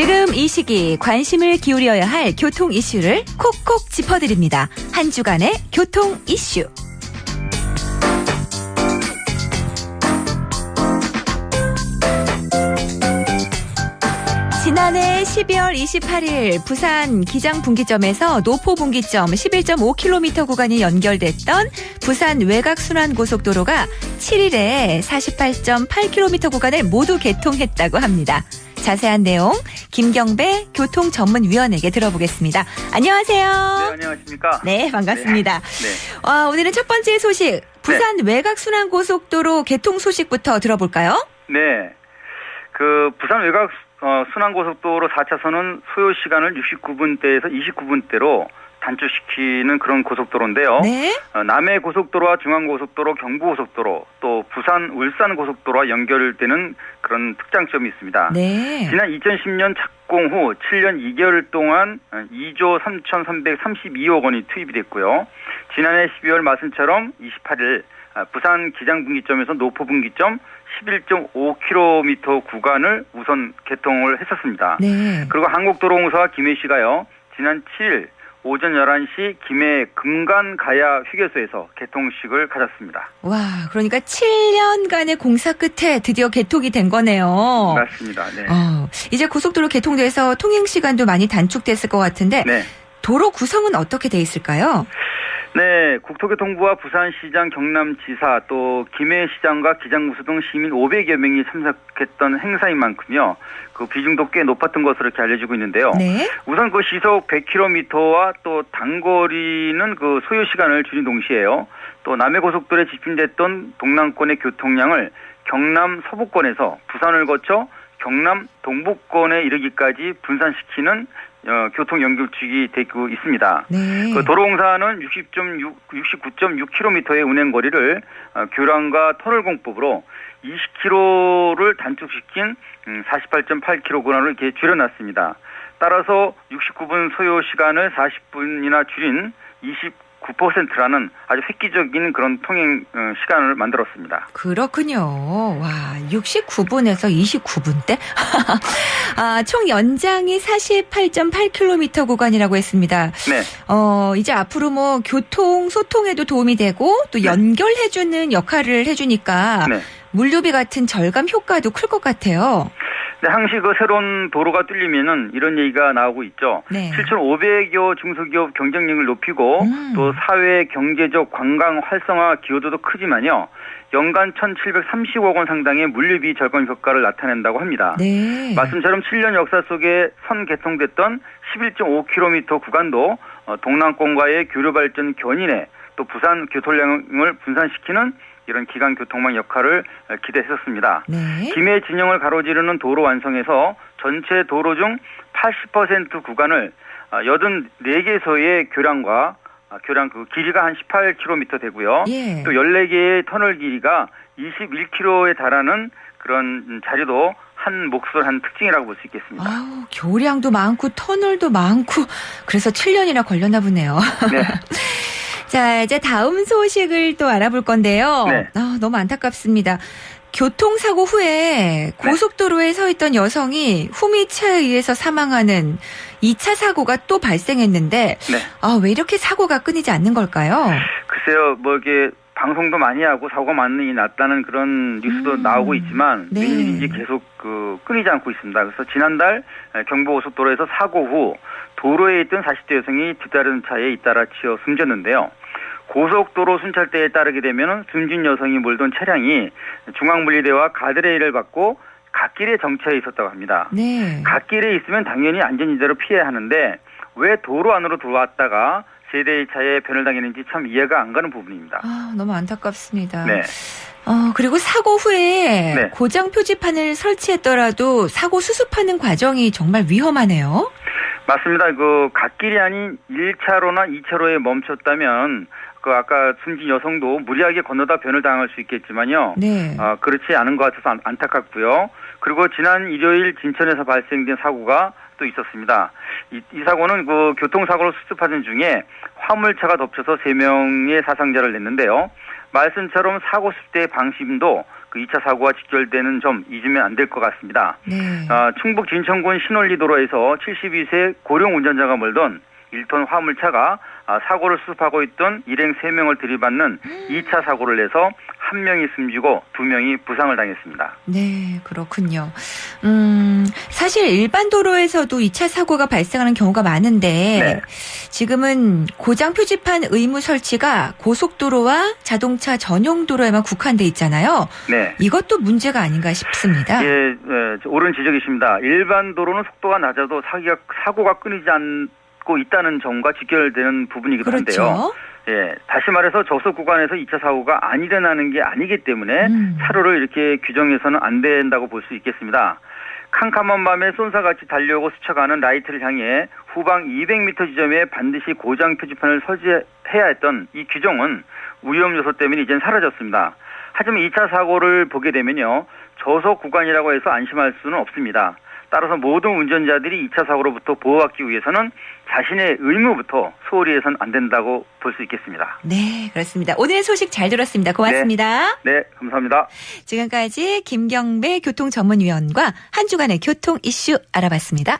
지금 이 시기 관심을 기울여야 할 교통 이슈를 콕콕 짚어드립니다. 한 주간의 교통 이슈. 지난해 12월 28일 부산 기장 분기점에서 노포 분기점 11.5km 구간이 연결됐던 부산 외곽 순환 고속도로가 7일에 48.8km 구간을 모두 개통했다고 합니다. 자세한 내용 김경배 교통전문위원에게 들어보겠습니다. 안녕하세요. 네, 안녕하십니까? 네, 반갑습니다. 네. 아, 오늘은 첫 번째 소식 부산 외곽 순환 고속도로 개통 소식부터 들어볼까요? 네. 그 부산 외곽 어, 순환고속도로 4차선은 소요 시간을 69분대에서 29분대로 단축시키는 그런 고속도로인데요. 네. 어, 남해 고속도로와 중앙 고속도로, 경부 고속도로, 또 부산 울산 고속도로와 연결되는 그런 특장점이 있습니다. 네. 지난 2010년 착공 후 7년 2개월 동안 2조 3,332억 원이 투입이 됐고요. 지난해 12월 말씀처럼 28일 아, 부산 기장 분기점에서 노포 분기점 11.5km 구간을 우선 개통을 했었습니다. 네. 그리고 한국도로공사와 김해 시가요. 지난 7일 오전 11시 김해 금간 가야 휴게소에서 개통식을 가졌습니다. 와, 그러니까 7년간의 공사 끝에 드디어 개통이 된 거네요. 맞습니다. 네. 어, 이제 고속도로 개통돼서 통행 시간도 많이 단축됐을 것 같은데 네. 도로 구성은 어떻게 돼 있을까요? 네, 국토교통부와 부산시장, 경남지사, 또 김해시장과 기장구수 등 시민 500여 명이 참석했던 행사인 만큼요. 그 비중도 꽤 높았던 것으로 이렇게 알려지고 있는데요. 네. 우선 그 시속 100km와 또 단거리는 그 소요 시간을 줄인 동시에요. 또 남해고속도로에 집중됐던 동남권의 교통량을 경남 서부권에서 부산을 거쳐 경남 동북권에 이르기까지 분산시키는 어, 교통 연결축이 되고 있습니다. 네. 그 도로공사는 60.6, 69.6km의 운행 거리를 어, 교량과 터널 공법으로 20km를 단축시킨 48.8km 구간을 이렇게 줄여놨습니다. 따라서 69분 소요 시간을 40분이나 줄인 29%라는 아주 획기적인 그런 통행 어, 시간을 만들었습니다. 그렇군요. 와, 69분에서 29분 대? 아, 총 연장이 48.8km 구간이라고 했습니다. 네. 어, 이제 앞으로 뭐 교통 소통에도 도움이 되고 또 네. 연결해 주는 역할을 해 주니까 네. 물류비 같은 절감 효과도 클 것 같아요. 네, 항시 그 새로운 도로가 뚫리면은 이런 얘기가 나오고 있죠. 네. 7,500여 중소기업 경쟁력을 높이고 음. 또 사회 경제적 관광 활성화 기여도도 크지만요. 연간 1,730억 원 상당의 물류비 절감 효과를 나타낸다고 합니다. 네. 말씀처럼 7년 역사 속에 선 개통됐던 11.5km 구간도 어, 동남권과의 교류 발전 견인에 또 부산 교통량을 분산시키는 이런 기간 교통망 역할을 어, 기대했었습니다. 네. 김해 진영을 가로지르는 도로 완성에서 전체 도로 중 80% 구간을 84개소의 교량과 아, 교량 그 길이가 한 18km 되고요. 예. 또 14개의 터널 길이가 21km에 달하는 그런 자리도 한 몫을 한 특징이라고 볼 수 있겠습니다. 아우, 교량도 많고 터널도 많고 그래서 7년이나 걸렸나 보네요. 네. 자, 이제 다음 소식을 또 알아볼 건데요. 네. 아, 너무 안타깝습니다. 교통사고 후에 고속도로에 서 있던 여성이 후미차에 의해서 사망하는 2차 사고가 또 발생했는데, 네. 아, 왜 이렇게 사고가 끊이지 않는 걸까요? 글쎄요, 뭐 이게 방송도 많이 하고 사고 많이 났다는 그런 뉴스도 음. 나오고 있지만 네. 웬일인지 계속 그 끊이지 않고 있습니다. 그래서 지난달 경부고속도로에서 사고 후 도로에 있던 40대 여성이 뒤따르는 차에 잇따라 치여 숨졌는데요. 고속도로 순찰대에 따르게 되면 숨진 여성이 몰던 차량이 중앙분리대와 가드레일을 받고 갓길에 정체해 있었다고 합니다. 네. 갓길에 있으면 당연히 안전지대로 피해야 하는데 왜 도로 안으로 들어왔다가 세대의 차에 변을 당했는지 참 이해가 안 가는 부분입니다. 아, 너무 안타깝습니다. 네. 어, 그리고 사고 후에 네. 고장 표지판을 설치했더라도 사고 수습하는 과정이 정말 위험하네요. 맞습니다. 그 갓길이 아닌 1차로나 2차로에 멈췄다면 그 아까 숨진 여성도 무리하게 건너다 변을 당할 수 있겠지만요. 네. 어, 그렇지 않은 것 같아서 안, 안타깝고요. 그리고 지난 일요일 진천에서 발생된 사고가 또 있었습니다. 이, 이 사고는 그 교통사고를 수습하는 중에 화물차가 덮쳐서 3명의 사상자를 냈는데요. 말씀처럼 사고 수습대의 방심도 그 2차 사고가 직결되는 점 잊으면 안 될 것 같습니다. 네. 아, 충북 진천군 신월리 도로에서 72세 고령 운전자가 몰던 1톤 화물차가 아, 사고를 수습하고 있던 일행 3명을 들이받는 2차 사고를 내서 한 명이 숨지고 두 명이 부상을 당했습니다. 네, 그렇군요. 음, 사실 일반 도로에서도 2차 사고가 발생하는 경우가 많은데 네. 지금은 고장 표지판 의무 설치가 고속도로와 자동차 전용 도로에만 국한돼 있잖아요. 네. 이것도 문제가 아닌가 싶습니다. 예, 예, 옳은 지적이십니다. 일반 도로는 속도가 낮아도 사기가, 사고가 끊이지 않 고 있다는 점과 직결되는 부분이기도 한데요. 그렇죠. 예, 다시 말해서 저속 구간에서 2차 사고가 안 일어나는 게 아니기 때문에 음. 차로를 이렇게 규정해서는 안 된다고 볼 수 있겠습니다. 캄캄한 밤에 쏜사같이 달려오고 스쳐가는 라이트를 향해 후방 200m 지점에 반드시 고장 표지판을 설치해야 했던 이 규정은 위험 요소 때문에 이젠 사라졌습니다. 하지만 2차 사고를 보게 되면요. 저속 구간이라고 해서 안심할 수는 없습니다. 따라서 모든 운전자들이 2차 사고로부터 보호받기 위해서는 자신의 의무부터 소홀히 해서는 안 된다고 볼 수 있겠습니다. 네, 그렇습니다. 오늘 소식 잘 들었습니다. 고맙습니다. 네, 감사합니다. 지금까지 김경배 교통전문위원과 한 주간의 교통 이슈 알아봤습니다.